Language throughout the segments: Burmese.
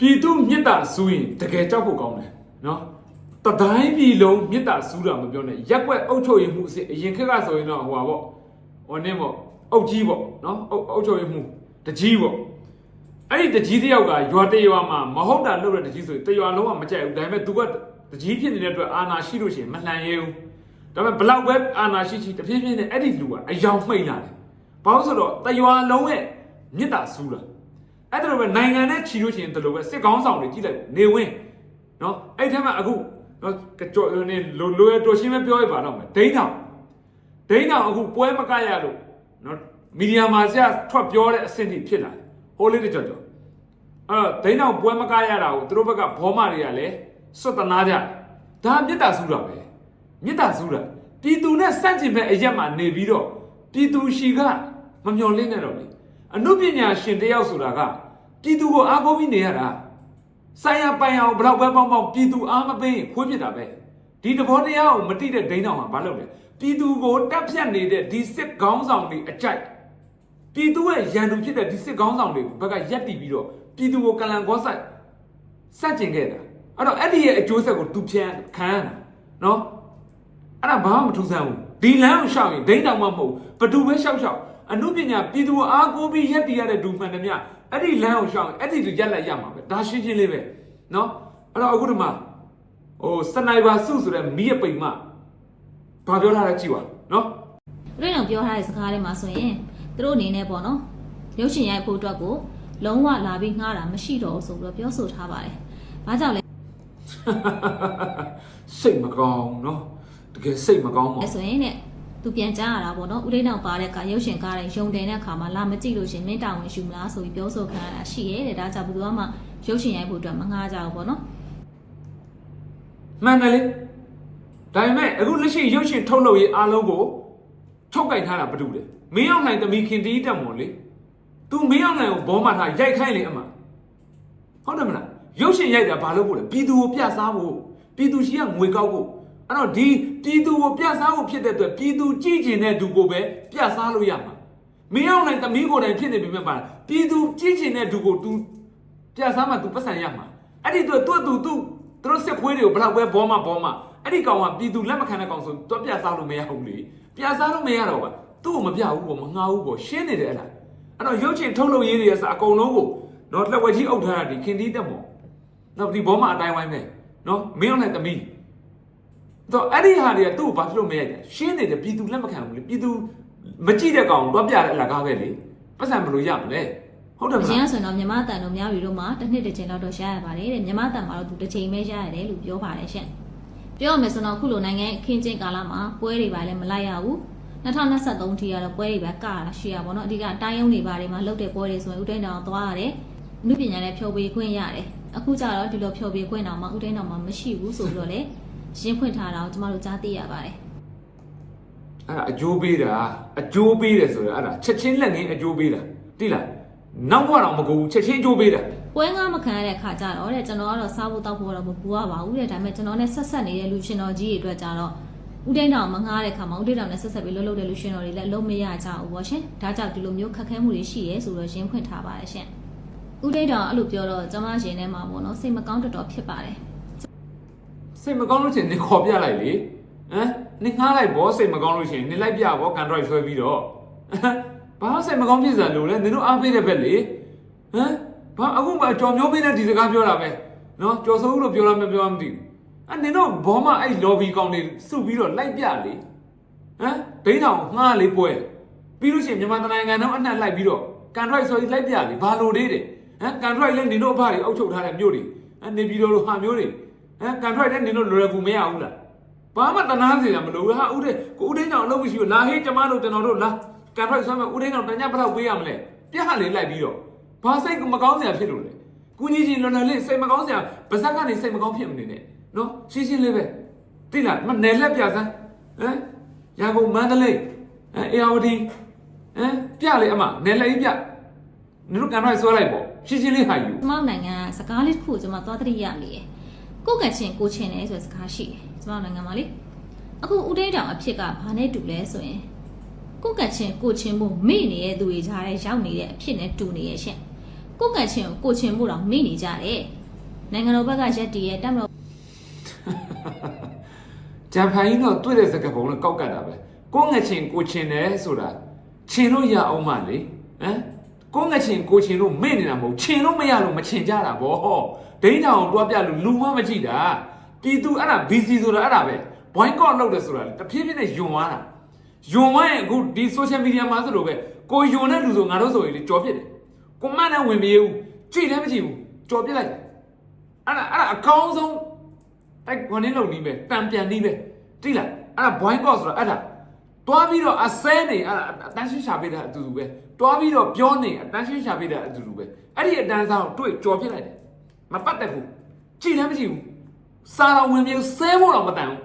ပြည်သူမြစ်တာစူးရင်တကယ်ကြောက်ဖို့ကောင်းတယ်နော်တတိုင်းပြည်လုံးမြစ်တာစူးတာမပြောနဲ့ရက်ွက်အုပ်ချုပ်ရေးမှုအစ်အရင်ခက်ကဆိုရင်တော့ဟိုပါပေါ့ဟိုနင်းပေါ့အုပ်ကြီးပေါ့နော်အုပ်အုပ်ချုပ်ရေးမှုတကြီးပေါ့အဲ့ဒီတကြီးတယောက်ကရွာတရွာမှာမဟုတ်တာလုပ်တဲ့တကြီးဆိုရင်တရွာလုံးကမကြိုက်ဘူးဒါပေမဲ့ तू ကတကြီးဖြစ်နေတဲ့အတွက်အာနာရှိလို့ရှိရင်မလှန်ရဲဘူးဒါပေမဲ့ဘလောက်ပဲအာနာရှိရှိတဖြည်းဖြည်းနဲ့အဲ့ဒီလူကအယောင်မှိတ်လာတယ်ဘာလို့ဆိုတော့တရွာလုံးရဲ့မြစ်တာစူးတာ အဲ့ဒါလိုပဲနိုင်ငံနဲ့ချီလို့ရှိရင်ဒီလိုပဲစစ်ကောင်းဆောင်တွေကြည့်လိုက်နေဝင်းနော်အဲ့ထက်မှအခုနော်ကြော်နေလိုလိုရတော်ရှင်းမပြောရပါတော့မယ်ဒိန်းတောင်ဒိန်းတောင်အခုပွဲမကရလို့နော်မီဒီယာမှာဆရာထွက်ပြောတဲ့အဆင့်ထိဖြစ်လာတယ်ဟိုးလေးတကြော်ကြော်အဲ့ဒိန်းတောင်ပွဲမကရတာကိုသူတို့ဘက်ကဘောမတွေကလည်းစွတ်တနာကြတယ်ဒါမေတ္တာဆူတာပဲမေတ္တာဆူတာပြည်သူနဲ့စန့်ကျင်မဲ့အရက်မှာနေပြီးတော့ပြည်သူရှိကမမျော်လင့်နဲ့တော့လေအနုပညာရှင်တယောက်ဆိုတာက ပြည်သူကိုအားကိုးပြီးနေရတာဆိုင်ရပိုင်အောင်ဘလောက်ပဲပေါင်းပေါင်းပြည်သူအားမပေးရင်ခွေးဖြစ်တာပဲဒီတဘောတရားကိုမတိတဲ့ဒိန်းတော်မှာဘာလုပ်လဲပြည်သူကိုတက်ဖြတ်နေတဲ့ဒီစစ်ကောင်းဆောင်တွေအကြိုက်ပြည်သူရဲ့ရန်သူဖြစ်တဲ့ဒီစစ်ကောင်းဆောင်တွေဘက်ကရက်တီပြီးတော့ပြည်သူကိုကလန်ကောဆိုင်စန့်ကျင်ခဲ့တာအဲ့တော့အဲ့ဒီရဲ့အကျိုးဆက်ကိုသူပြန်ခံရတာနော်အဲ့ဒါဘာမှမထူးဆန်းဘူးဒီလမ်းကိုရှောက်ရင်ဒိန်းတောင်မှမဟုတ်ဘသူပဲရှောက်ရှောက်အနုပညာပြည်သူကိုအားကိုးပြီးရက်တည်ရတဲ့ဒူမှန်တယ်မြ အဲ့ဒီလမ်းကိုရှောက်ရင်အဲ့ဒီလူရက်လိုက်ရမှာပဲဒါရှင်းရှင်းလေးပဲနော်အဲ့တော့အခုဒီမှာဟိုစနိုက်ပါစုဆိုတဲ့မီးရပိန်မဘာပြောထားလဲကြည့်ပါနော်သူတို့တော့ပြောထားတဲ့စကားတွေမှာဆိုရင်သူတို့အနေနဲ့ပေါ့နော်ရုပ်ရှင်ရိုက်ဖို့အတွက်ကိုလုံးဝလာပြီးငှားတာမရှိတော့ဘူးဆိုပြီးတော့ပြောဆိုထားပါတယ်။ဘာကြောင့်လဲစိတ်မကောင်းနော်တကယ်စိတ်မကောင်းပါဆိုရင်တဲ့ သူပြန်ကြားရတာပေါ့နော်ဦးလေးနောက်ပါတဲ့ကရုပ်ရှင်ကားတဲ့ယုံတင်တဲ့အခါမှာလာမကြည့်လို့ရှရင်မင်းတာဝန်ယူမလားဆိုပြီးပြောဆိုခံရတာရှိရဲတဲ့ဒါကြောင့်ဘယ်သူမှရုပ်ရှင်ရိုက်ဖို့အတွက်မငှားကြဘူးပေါ့နော်မှန်တယ်လေဒါပေမဲ့အခုလက်ရှိရုပ်ရှင်ထုတ်လုပ်ရေးအားလုံးကိုထုတ်ကင်ထားတာဘာတူလဲမင်းအောင်နိုင်တမီခင်တီးတက်မော်လေ तू မင်းအောင်နိုင်ကိုဘောမထားရိုက်ခိုင်းလေအမဟုတ်တယ်မလားရုပ်ရှင်ရိုက်တာဘာလို့ပို့လဲပြည်သူကိုပြစားဖို့ပြည်သူရှိကငွေကောက်ဖို့ အဲ့တော့ဒီပြည်သူကိုပြစားဖို့ဖြစ်တဲ့အတွက်ပြည်သူကြည်ကျင်တဲ့သူကိုပဲပြစားလို့ရမှာမင်းအောင်နိုင်တမီကိုယ်တိုင်ဖြစ်နေပြီမဲ့ပါလားပြည်သူကြည်ကျင်တဲ့သူကို तू ပြစားမှ तू ပတ်စံရမှာအဲ့ဒီအတွက် तू तू तू သူတို့စစ်ခွေးတွေကိုဘလောက်ပဲဘောမဘောမအဲ့ဒီကောင်ကပြည်သူလက်မခံတဲ့ကောင်ဆိုတော့ပြစားလို့မရဘူးလေပြစားလို့မရတော့ပါသူ့ကိုမပြဘူးပေါ့မငှားဘူးပေါ့ရှင်းနေတယ်အဲ့ဒါအဲ့တော့ရုပ်ချင်ထုတ်လုပ်ရေးတွေအစအကုန်လုံးကိုတော့လက်ဝဲကြီးအုပ်ထားတာဒီခင်တီးတက်မော်နောက်ဒီဘောမအတိုင်းဝိုင်းပဲနော်မင်းအောင်နဲ့တမီး တော့အဲ့ဒီဟာတွေကသူ့ကိုဘာဖြစ်လို့မရကြရှင်းနေတယ်ပြည်သူလက်မခံဘူးလေပြည်သူမကြည့်တဲ့ကောင်တော့ပြတဲ့အလကားပဲလေပတ်စံဘယ်လိုရမလဲဟုတ်တယ်မအလားရင်ကဆိုရင်တော့မြန်မာတန်တို့မြောက်ရီတို့မှာတစ်နှစ်တစ်ချိန်လောက်တော့ရရပါတယ်တဲ့မြန်မာတန်မှာတော့သူတစ်ချိန်ပဲရရတယ်လို့ပြောပါတယ်ရှင့်ပြောရမယ်ဆိုတော့အခုလိုနိုင်ငံအခင်းကျင်းကာလမှာပွဲတွေပါလည်းမလိုက်ရဘူး2023ထိကတော့ပွဲတွေပဲကရတာရှိရပါတော့အဓိကတိုင်းရုံးတွေပါတွေမှာလုပ်တဲ့ပွဲတွေဆိုရင်ဦးတိန်တောင်သွားရတယ်အမှုပညာနဲ့ဖြောပေးခွင့်ရတယ်အခုကျတော့ဒီလိုဖြောပေးခွင့်တောင်မှဦးတိန်တောင်မှမရှိဘူးဆိုပြီးတော့လေ ရှင်းဖွင့်ထားတာကိုကျမတို့ကြားသိရပါတယ်အဲ့ဒါအကျိုးပေးတာအကျိုးပေးတယ်ဆိုရင်အဲ့ဒါချက်ချင်းလက်ငင်းအကျိုးပေးတာတိလားနောက်ဘဝတော့မကူဘူးချက်ချင်းအကျိုးပေးတာပွဲငါမခံရတဲ့ခါကျတော့တဲ့ကျွန်တော်ကတော့စားဖို့တောက်ဖို့တော့မပူရပါဘူးတဲ့ဒါပေမဲ့ကျွန်တော်နဲ့ဆက်ဆက်နေတဲ့လူရှင်တော်ကြီးတွေအတွက်ကြတော့ဦးတိန်တောင်မငားတဲ့ခါမှာဦးတိန်တောင်နဲ့ဆက်ဆက်ပြီးလှုပ်လှုပ်တဲ့လူရှင်တော်တွေလည်းအလုံးမရကြဘူးပေါ့ရှင်ဒါကြောင့်ဒီလိုမျိုးခက်ခဲမှုတွေရှိရဲဆိုတော့ရင်းဖွင့်ထားပါတယ်ရှင်ဦးတိန်တောင်အဲ့လိုပြောတော့ကျွန်မရှင်ထဲမှာပေါ့နော်စိတ်မကောင်းတော်တော်ဖြစ်ပါတယ် စိတ်မကောင်းလို့ချင်းနေခေါ်ပြလိုက်လေဟမ်နေငှားလိုက်ဘောစိတ်မကောင်းလို့ချင်းနေလိုက်ပြဘောကန်ဒရိုက်ဆွဲပြီးတော့ဟမ်ဘာစိတ်မကောင်းဖြစ်စရာလို့လဲနင်တို့အားပေးတဲ့ဘက်လေဟမ်ဘာအခုမှကြော်မျိုးပေးတဲ့ဒီစကားပြောတာပဲနော်ကြော်စိုးလို့ပြောလားမပြောလားမသိဘူးအဲ့နင်တို့ဘောမအဲ့ lobby ကောင်တွေစုပြီးတော့လိုက်ပြလေဟမ်ဒိန်းတောင်ငှားလေးပွဲပြီးလို့ရှိရင်မြန်မာနိုင်ငံတော့အနှံ့လိုက်ပြီးတော့ကန်ဒရိုက်ဆွဲပြီးလိုက်ပြလေဘာလို့လေးတဲ့ဟမ်ကန်ဒရိုက်လည်းနင်တို့အဖတွေအုပ်ချုပ်ထားတဲ့မြို့တွေဟမ်နေပြီးတော့လို့ဟာမျိုးတွေ ဟမ်ကန်ထရိုက်တဲ့နင်တို့လွယ်ကူမရဘူးလားဘာမှတနာစရာမလိုဘူးဟာဦးတဲ့ကိုဦးဒင်းကြောင့်အလုပ်မရှိဘူးလာဟေးကျမတို့ကျွန်တော်တို့လာကန်ထရိုက်ဆွမ်းမဲ့ဦးဒင်းကြောင့်တညဘယ်လောက်ပေးရမလဲပြဟလေးလိုက်ပြီးတော့ဘာစိတ်မကောင်းစရာဖြစ်လို့လဲကုကြီးကြီးလွန်လွန်လေးစိတ်မကောင်းစရာပါဇက်ကနေစိတ်မကောင်းဖြစ်မနေနဲ့နော်ရှင်းရှင်းလေးပဲသိလားမနယ်လက်ပြစမ်းဟမ်ရန်ကုန်မန္တလေးဟမ်အေယာဝတီဟမ်ပြလေအမနယ်လက်ကြီးပြနင်တို့ကန်ထရိုက်ဆွဲလိုက်ပေါ့ရှင်းရှင်းလေးဟာယူကျမတို့နိုင်ငံကစကားလေးတစ်ခုကိုကျမသွားသတိရမိတယ် ကိုယ့်ကချင်းကိုချင်းတယ်ဆိုတဲ့စကားရှိတယ်ကျမတို့နိုင်ငံမှာလေအခုဦးတိန်တောင်အဖြစ်ကဘာနဲ့တူလဲဆိုရင်ကိုယ့်ကချင်းကိုချင်းမှုမိနေတဲ့သူတွေကြားထဲရောက်နေတဲ့အဖြစ်နဲ့တူနေရဲ့ရှင်ကိုယ့်ငတ်ချင်းကိုကိုချင်းဖို့တော့မေ့နေကြတယ်နိုင်ငံတော်ဘက်ကရက်တီရဲ့တက်မတော်ဂျမ်ဖန်ကြီးတော့တွေ့တဲ့စကားပုံနဲ့ကောက်ကတ်တာပဲကိုငချင်ကိုချင်တယ်ဆိုတာချင်လို့ရအောင်မလေဟမ်ကိုငချင်ကိုချင်လို့မေ့နေတာမဟုတ်ချင်လို့မရလို့မချင်ကြတာဗော ဒိန်းတောင်တွားပြလို့လူမမကြည့်တာပြည်သူအဲ့ဒါ BC ဆိုတာအဲ့ဒါပဲဘွိုင်းကော့လုပ်တယ်ဆိုတာတဖြည်းဖြည်းနဲ့ယွန်သွားတာယွန်သွားရင်အခုဒီ social media မှာဆိုလို့ပဲကိုယွန်တဲ့လူဆိုငါတို့ဆိုရင်လေကြော်ပြစ်တယ်ကိုမန့်နဲ့ဝင်ပြေးဘူးကြည့်လည်းမကြည့်ဘူးကြော်ပြစ်လိုက်တယ်အဲ့ဒါအဲ့ဒါအကောင်းဆုံးအဲ့ခွန်းနေလုံနီးပဲတံပြန်နီးပဲတိလားအဲ့ဒါ boy cost ဆိုတာအဲ့ဒါတွားပြီးတော့အစဲနေအဲ့ဒါအတန်းရှင်းရှာပေးတဲ့အတူတူပဲတွားပြီးတော့ပြောနေအတန်းရှင်းရှာပေးတဲ့အတူတူပဲအဲ့ဒီအတန်းစားကိုတွေ့ကြော်ပြစ်လိုက်တယ် မပတ်သက်ဘူးကြည်လည်းမကြည့်ဘူးစာတော်ဝင်ပြေဆဲဖို့တော့မတန်ဘူး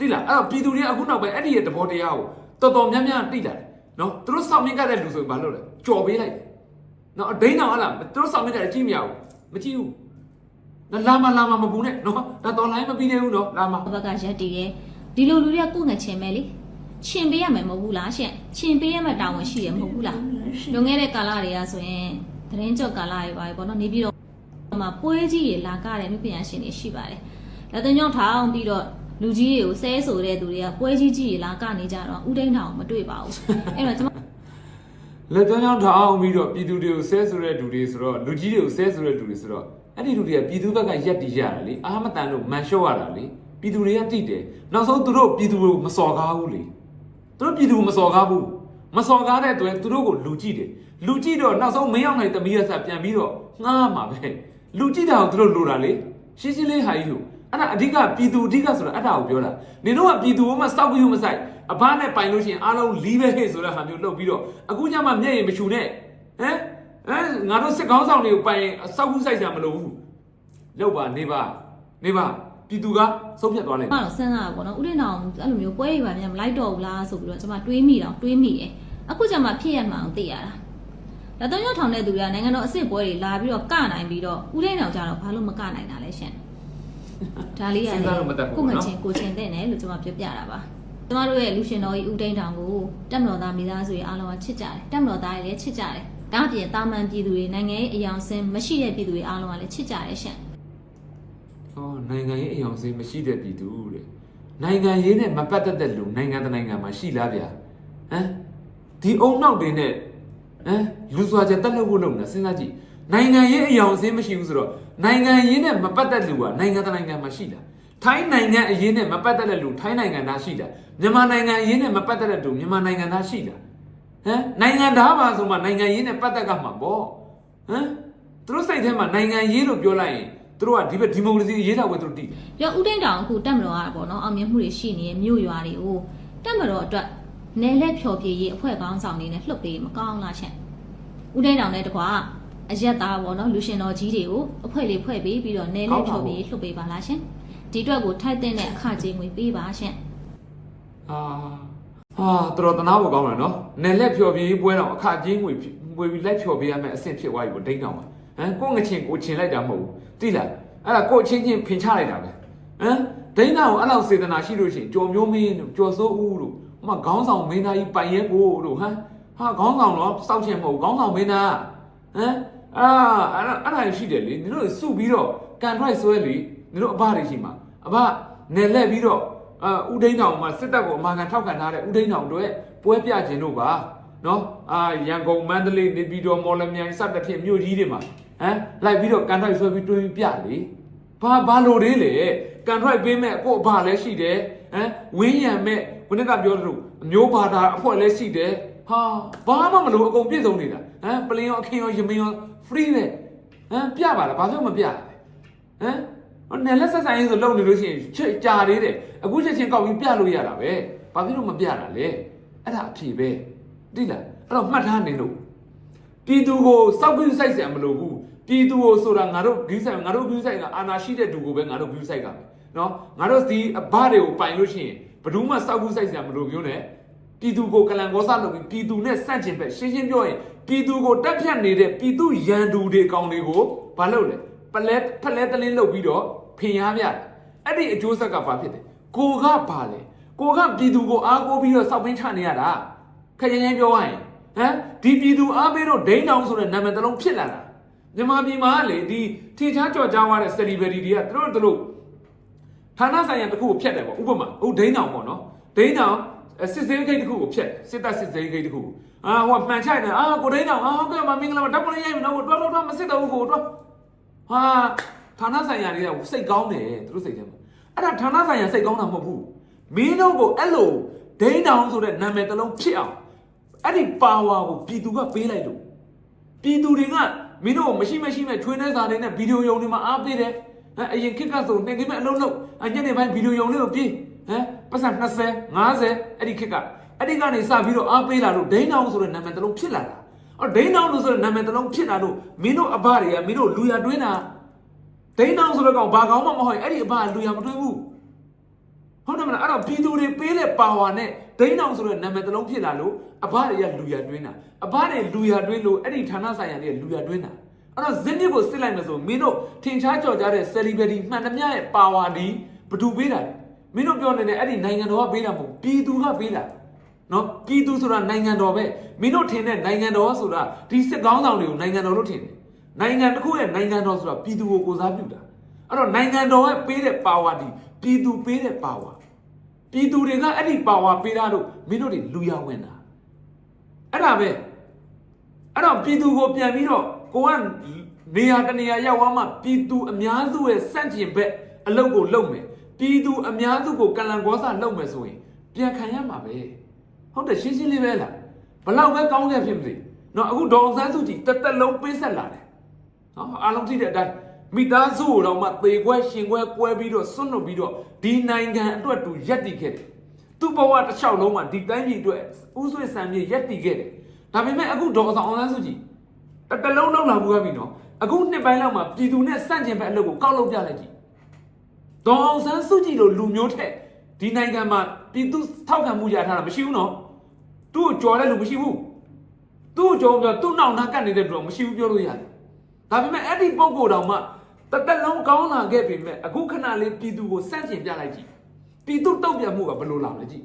တိလားအဲ့တော့ပြည်သူတွေကအခုနောက်ပိုင်းအဲ့ဒီရဲ့သဘောတရားကိုတော်တော်များများတိလာတယ်နော်သူတို့စောင့်မြင့်ကတဲ့လူဆိုရင်ဘာလုပ်လဲကြော်ပေးလိုက်တယ်နော်အဒိန်းတော်ဟလားသူတို့စောင့်မြင့်ကတဲ့ကြည့်မရဘူးမကြည့်ဘူးနော်လာမလာမမပူနဲ့နော်ဒါတော်လိုင်းမပြီးသေးဘူးနော်လာမဘက်ကရက်တီရဲ့ဒီလိုလူတွေကကိုယ့်ငတ်ချင်းပဲလေချင်းပေးရမယ်မဟုတ်ဘူးလားရှင့်ချင်းပေးရမယ်တာဝန်ရှိရမဟုတ်ဘူးလားလွန်ခဲ့တဲ့ကာလတွေကဆိုရင်သတင်းကြော့ကာလတွေပါပဲပေါ့နော်နေပြီးတော့ မှာပွဲကြီးတွေလာကတဲ့မြပညာရှင်တွေရှိပါတယ်လက်သွင်းကြောင့်ထောင်းပြီးတော့လူကြီးတွေကိုဆဲဆိုတဲ့သူတွေကပွဲကြီးကြီးတွေလာကနေကြတော့ဥဒိန်းထောင်မတွေ့ပါဘူးအဲ့တော့ကျွန်မလက်ကြောင်းကြောင်းထောင်အောင်ပြီးတော့ပြည်သူတွေကိုဆဲဆိုတဲ့လူတွေဆိုတော့လူကြီးတွေကိုဆဲဆိုတဲ့လူတွေဆိုတော့အဲ့ဒီလူတွေကပြည်သူဘက်ကရက်တီရတယ်လေအာမတန်လို့မန်လျှော့ရတာလေပြည်သူတွေကတိတယ်နောက်ဆုံးသူတို့ပြည်သူကိုမစော်ကားဘူးလေသူတို့ပြည်သူကိုမစော်ကားဘူးမစော်ကားတဲ့အတွက်သူတို့ကိုလူကြည့်တယ်လူကြည့်တော့နောက်ဆုံးမင်းရောက်နိုင်တမီးရဆက်ပြန်ပြီးတော့ငှားမှာပဲ လူကြည့်တာကိုသူတို့လိုတာလေရှင်းရှင်းလေးဟာကြီးကိုအဲ့ဒါအဓိကပြည်သူအဓိကဆိုတာအဲ့ဒါကိုပြောတာနင်တို့ကပြည်သူကိုမှစောက်ပြီးမဆိုင်အဘနဲ့ပိုင်လို့ရှိရင်အားလုံးလီးပဲဟဲ့ဆိုတဲ့ဟာမျိုးလုပ်ပြီးတော့အခုကျမှမျက်ရည်မချူနဲ့ဟမ်ဟမ်ငါတို့စစ်ကောင်းဆောင်တွေကိုပိုင်စောက်ခုဆိုင်စရာမလိုဘူးလောက်ပါနေပါနေပါပြည်သူကဆုံးဖြတ်သွားလိမ့်မတော့စဉ်းစားတာပေါ့နော်ဥဒိန်းထောင်အဲ့လိုမျိုးပွဲတွေပါမြန်မလိုက်တော့ဘူးလားဆိုပြီးတော့ကျွန်မတွေးမိတော့တွေးမိတယ်အခုကျမှဖြစ်ရမှအောင်သိရတာ လက်သွင်းကြောင့်ထောင်တဲ့သူတွေကနိုင်ငံတော်အစ်စ်ပွဲတွေလာပြီးတော့ကနိုင်ပြီးတော့ဥဒိန်းထောင်ကြတော့ဘာလို့မကနိုင်တာလဲရှင်ဒါလေးရတယ်ကိုမချင်းကိုချင်းတဲ့နဲ့လို့ကျွန်မပြောပြတာပါကျမတို့ရဲ့လူရှင်တော်ကြီးဦးတိန်တောင်ကိုတက်မတော်သားမိသားစုရဲ့အားလုံးကချစ်ကြတယ်တက်မတော်သားတွေလည်းချစ်ကြတယ်ဒါအပြင်တာမန်ပြည်သူတွေနိုင်ငံရေးအယောင်ဆင်းမရှိတဲ့ပြည်သူတွေအားလုံးကလည်းချစ်ကြတယ်ရှင်ဟောနိုင်ငံရေးအယောင်စေးမရှိတဲ့ပြည်သူတဲ့နိုင်ငံရေးနဲ့မပတ်သက်တဲ့လူနိုင်ငံတနိုင်ငံမှာရှိလားဗျာဟမ်ဒီအုံနောက်တွေနဲ့ ဟမ်လူစွာချက်တက်လို့ဖို့လုပ်နေစဉ်းစားကြည့်နိုင်ငံရေးအယောင်စေးမရှိဘူးဆိုတော့နိုင်ငံရေးနဲ့မပတ်သက်လူကနိုင်ငံတနိုင်ငံမှာရှိလားထိုင်းနိုင်ငံအရေးနဲ့မပတ်သက်တဲ့လူထိုင်းနိုင်ငံသားရှိလားမြန်မာနိုင်ငံအရေးနဲ့မပတ်သက်တဲ့လူမြန်မာနိုင်ငံသားရှိလားဟမ်နိုင်ငံသားပါဆိုမှနိုင်ငံရေးနဲ့ပတ်သက်ကမှာပေါ့ဟမ်သူတို့စိတ်ထဲမှာနိုင်ငံရေးလို့ပြောလိုက်ရင်သူတို့ကဒီဘက်ဒီမိုကရေစီအရေးတော်ကိုသူတို့တည်တယ်ပြောဦးတိန်တောင်အခုတက်မတော်ကပေါ့နော်အောင်မြင်မှုတွေရှိနေတဲ့မြို့ရွာတွေကိုတက်မတော်အတွက် နယ်လက်ဖြော်ပြရေးအဖွဲ့ကောင်းဆောင်နေနဲ့လှုပ်ပေးမကောင်းလားရှင်ဦးတိန်တောင်နဲ့တကွာအရက်သားပေါ့နော်လူရှင်တော်ကြီးတွေကိုအဖွဲ့လေးဖွဲ့ပေးပြီးတော့နယ်လက်ဖြော်ပြရေးလှုပ်ပေးပါလားရှင်ဒီအတွက်ကိုထိုက်တဲ့အခကြေးငွေပေးပါရှင်ဟာဟာတော်တော်တနာဖို့ကောင်းတယ်နော်နယ်လက်ဖြော်ပြေးပွဲတော့အခကြီးငွေပွေပြီးလက်ဖြော်ပေးရမယ်အဆင့်ဖြစ်သွားပြီပေါ့ဒိန်းတောင်ပါဟမ်ကိုငချင်းကိုချင်လိုက်တာမဟုတ်ဘူးသိလားအဲ့ဒါကိုချင်းချင်းဖင်ချလိုက်တာပဲဟမ်ဒိန်းတောင်အဲ့လောက်စေတနာရှိလို့ရှိရင်ကြော်မျိုးမင်းတို့ကြော်စိုးဦးတို့ဟို မှာခေါင်းဆောင်မင်းသားကြီးပိုင်ရဲကိုတို့ဟမ်ဟာခေါင်းဆောင်တော့စောက်ချင်မဟုတ်ခေါင်းဆောင်မင်းသားဟမ်အာအဲ့ဒါအဲ့ဒါရှိတယ်လေနင်တို့စုပြီးတော့ကန်ထရိုက်ဆွဲလေနင်တို့အဘတွေရှိမှာအဘနယ်လက်ပြီးတော့အာဥဒိန်းတောင်မှာစစ်တပ်ကိုအမာခံထောက်ခံထားတဲ့ဥဒိန်းတောင်တို့ရဲ့ပွဲပြခြင်းတို့ပါနော်အာရန်ကုန်မန္တလေးနေပြည်တော်မော်လမြိုင်စတဲ့ဖြစ်မြို့ကြီးတွေမှာဟမ်လိုက်ပြီးတော့ကန်ထိုက်ဆွဲပြီးတွင်းပြလေဘာဘာလို့လေးလေ ကန်ထိုက်ပေးမဲ့ကို့အဘလည်းရှိတယ်ဟမ်ဝင်းရံမဲ့ခုနကပြောသလိုအမျိုးဘာသာအဖွဲ့လည်းရှိတယ်ဟာဘာမှမလို့အကုန်ပြည့်စုံနေတာဟမ်ပလင်းရောအခင်းရောရမင်းရော free ပဲဟမ်ပြပါလားဘာလို့မပြလဲဟမ်ဟိုနယ်လက်ဆက်ဆိုင်ရေးဆိုလုပ်နေလို့ရှိရင်ချက်ကြာသေးတယ်အခုချက်ချင်းကောက်ပြီးပြလို့ရတာပဲဘာဖြစ်လို့မပြတာလဲအဲ့ဒါအဖြေပဲသိလားအဲ့တော့မှတ်ထားနေလို့ပြည်သူကိုစောက်ကူးဆိုင်ဆရာမလို့ဘူး ပြည်သူကိုဆိုတာငါတို့ဂူးဆိုင်ငါတို့ဂူးဆိုင်ကအာနာရှိတဲ့သူကိုပဲငါတို့ဂူးဆိုင်ကမယ်နော်ငါတို့ဒီအဘတွေကိုပိုင်လို့ရှိရင်ဘယ်သူမှစောက်ကူးဆိုင်ဆရာမလို့ပြောနဲ့ပြည်သူကိုကလန်ကောစားလုပ်ပြီးပြည်သူနဲ့ဆန့်ကျင်ဘက်ရှင်းရှင်းပြောရင်ပြည်သူကိုတက်ဖြတ်နေတဲ့ပြည်သူရန်သူတွေကောင်တွေကိုဘာလုပ်လဲပလဲဖလဲတလင်းလုပ်ပြီးတော့ဖင်ရပြတယ်အဲ့ဒီအကျိုးဆက်ကဘာဖြစ်တယ်ကိုကဘာလဲကိုကပြည်သူကိုအားကိုးပြီးတော့စောက်ပင်းချနေရတာခက်ချင်းချင်းပြောရရင်ဟမ်ဒီပြည်သူအားပေးတော့ဒိန်းတောင်ဆိုတဲ့နာမည်တစ်လုံးဖြစ်လာတာ မြန်မာပြည်မှာလေဒီထင်ရှားကြော်ကြားသွားတဲ့ celebrity တွေကသူတို့တို့ဌာနဆိုင်ရာတစ်ခုကိုဖျက်တယ်ပေါ့ဥပမာဟိုဒိန်းတောင်ပေါ့နော်ဒိန်းတောင်စစ်စေးဂိတ်တစ်ခုကိုဖျက်စစ်တပ်စစ်စေးဂိတ်တစ်ခုကိုအာဟိုမှန်ချိုက်နေအာကိုဒိန်းတောင်အာဟုတ်ကဲ့မမင်္ဂလာပါဓာတ်ပုံလေးရိုက်မယ်နော်ကိုတွားတွားတွားမစစ်တော့ဘူးကိုတွားဟာဌာနဆိုင်ရာတွေကစိတ်ကောင်းတယ်သူတို့စိတ်ထဲမှာအဲ့ဒါဌာနဆိုင်ရာစိတ်ကောင်းတာမဟုတ်ဘူးမင်းတို့ကိုအဲ့လိုဒိန်းတောင်ဆိုတဲ့နာမည်တစ်လုံးဖြစ်အောင်အဲ့ဒီပါဝါကိုပြည်သူကပေးလိုက်လို့ပြည်သူတွေက မင်းတို့ကိုမရှိမရှိမဲ့ထွေးနေစာတွေနဲ့ဗီဒီယိုယုံတွေမှာအားပေးတယ်ဟမ်အရင်ခက်ကဆိုနေကိမဲ့အလုံးလုံးအညနေပိုင်းဗီဒီယိုယုံလေးကိုပြေးဟမ်ပတ်စံ20 50အဲ့ဒီခက်ကအဲ့ဒီကနေစပြီးတော့အားပေးလာလို့ဒိန်းတောင်ဆိုတဲ့နာမည်တစ်လုံးဖြစ်လာတာအော်ဒိန်းတောင်လို့ဆိုတဲ့နာမည်တစ်လုံးဖြစ်လာလို့မင်းတို့အဘတွေကမင်းတို့လူရတွင်းတာဒိန်းတောင်ဆိုတဲ့ကောင်ဘာကောင်မှမဟုတ်ရင်အဲ့ဒီအဘကလူရမတွင်းဘူးဟုတ်တယ်မလားအဲ့တော့ပြည်သူတွေပေးတဲ့ပါဝါနဲ့ ဒိန်းတောင်ဆိုတဲ့နာမည်တစ်လုံးဖြစ်လာလို့အဘတွေကလူရတွင်းတာအဘတွေလူရတွင်းလို့အဲ့ဒီဌာနဆိုင်ရာတွေလူရတွင်းတာအဲ့တော့ဇင်းနစ်ကိုစစ်လိုက်မယ်ဆိုမင်းတို့ထင်ရှားကြော်ကြားတဲ့ celebrity မှန်သမျှရဲ့ပါဝါဒီဘယ်သူပေးတာလဲမင်းတို့ပြောနေတဲ့အဲ့ဒီနိုင်ငံတော်ကပေးတာမဟုတ်ဘူးပြည်သူကပေးတာနော်ပြည်သူဆိုတာနိုင်ငံတော်ပဲမင်းတို့ထင်တဲ့နိုင်ငံတော်ဆိုတာဒီစစ်ကောင်းဆောင်တွေကိုနိုင်ငံတော်လို့ထင်တယ်နိုင်ငံတစ်ခုရဲ့နိုင်ငံတော်ဆိုတာပြည်သူကိုကိုယ်စားပြုတာအဲ့တော့နိုင်ငံတော်ရဲ့ပေးတဲ့ပါဝါဒီပြည်သူပေးတဲ့ပါဝါ ပြည်သူတွေကအဲ့ဒီပါဝါပေးတာလို့မင်းတို့တွေလူရဝင်တာအဲ့ဒါပဲအဲ့တော့ပြည်သူကိုပြန်ပြီးတော့ကိုကနေရာတနေရာရောက်သွားမှပြည်သူအများစုရဲ့စန့်ကျင်ဘက်အလုပ်ကိုလုပ်မယ်ပြည်သူအများစုကိုကလန်ကောစာလုပ်မယ်ဆိုရင်ပြန်ခံရမှာပဲဟုတ်တယ်ရှင်းရှင်းလေးပဲလားဘလောက်ပဲကောင်းခဲ့ဖြစ်မသိနော်အခုဒေါအောင်ဆန်းစုကြည်တက်တက်လုံးပေးဆက်လာတယ်နော်အားလုံးကြည့်တဲ့အတိုင်း မိသားစုကိုတော့မှသေခွဲရှင်ခွဲကွဲပြီးတော့စွန့်လွတ်ပြီးတော့ဒီနိုင်ငံအတွက်တူရက်တည်ခဲ့တယ်သူ့ဘဝတစ်လျှောက်လုံးမှာဒီတိုင်းပြည်အတွက်ဥဆွေဆံမြေရက်တည်ခဲ့တယ်ဒါပေမဲ့အခုဒေါအောင်ဆန်းစုကြည်တစ်တလုံးလုံးလာဘူးပြီနော်အခုနှစ်ပိုင်းလောက်မှာပြည်သူနဲ့စန့်ကျင်ဘက်အလုပ်ကိုကောက်လုပ်ပြလိုက်ကြည့်ဒေါအောင်ဆန်းစုကြည်လိုလူမျိုးထက်ဒီနိုင်ငံမှာပြည်သူထောက်ခံမှုရထားတာမရှိဘူးနော်သူ့ကိုကြော်တဲ့လူမရှိဘူးသူ့ကိုကြော်ပြောသူ့နောက်နာကတ်နေတဲ့လူတော့မရှိဘူးပြောလို့ရတယ်ဒါပေမဲ့အဲ့ဒီပုံကိုယ်တော်မှ တစ်တလုံးကောင်းလာခဲ့ပြီမဲ့အခုခဏလေးပြည်သူကိုစန့်ကျင်ပြလိုက်ကြည့်ပြည်သူတုံ့ပြန်မှုကဘယ်လိုလာမလဲကြည့်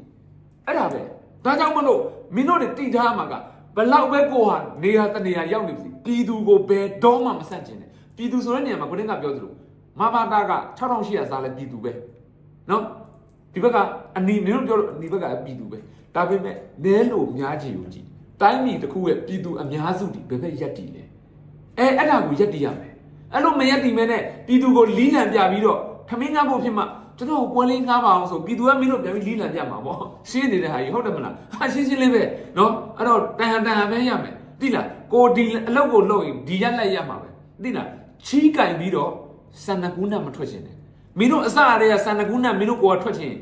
အဲ့ဒါပဲဒါကြောင့်မလို့မင်းတို့တွေတိထားမှာကဘလောက်ပဲကိုဟာနေရာတနေရာရောက်နေပြီပြည်သူကိုဘယ်တော့မှမဆန့်ကျင်နဲ့ပြည်သူဆိုတဲ့နေရာမှာကိုတင်းကပြောသလိုမဘာတာက6800စားလဲပြည်သူပဲနော်ဒီဘက်ကအနီမင်းတို့ပြောလို့အနီဘက်ကပြည်သူပဲဒါပေမဲ့နဲလို့များချင်ကိုကြည့်တိုင်းပြည်တစ်ခုရဲ့ပြည်သူအများစုဒီဘယ်ဘက်ရက်တည်လဲအဲအဲ့ဒါကိုရက်တည်ရမယ် အဲ့လိုမရက်တည်မဲနဲ့ပြည်သူကိုလီးလံပြပြီးတော့ထမင်းငါဖို့ဖြစ်မှကျွန်တော်ပွဲလေးငားပါအောင်ဆိုပြည်သူကမင်းတို့ပြန်ပြီးလီးလံပြမှာပေါ့ရှင်းနေတဲ့ဟာကြီးဟုတ်တယ်မလားဟာရှင်းရှင်းလေးပဲနော်အဲ့တော့တန်ဟန်တန်ဟန်ပဲရမယ်သိလားကိုဒီအလုပ်ကိုလုပ်ရင်ဒီရက်လက်ရမှာပဲသိလားချီးကင်ပြီးတော့စန္ဒကူးနဲ့မထွက်ချင်တယ်မင်းတို့အစအရေကစန္ဒကူးနဲ့မင်းတို့ကိုကထွက်ချင်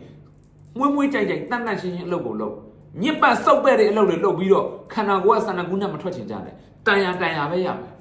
မွေးမွေးကြိုက်ကြိုက်တန်တန်ရှင်းရှင်းအလုပ်ကိုလုပ်ညစ်ပတ်စုပ်ပဲ့တဲ့အလုပ်တွေလုပ်ပြီးတော့ခန္ဓာကိုယ်ကစန္ဒကူးနဲ့မထွက်ချင်ကြတယ်တန်ရတန်ရပဲရမယ်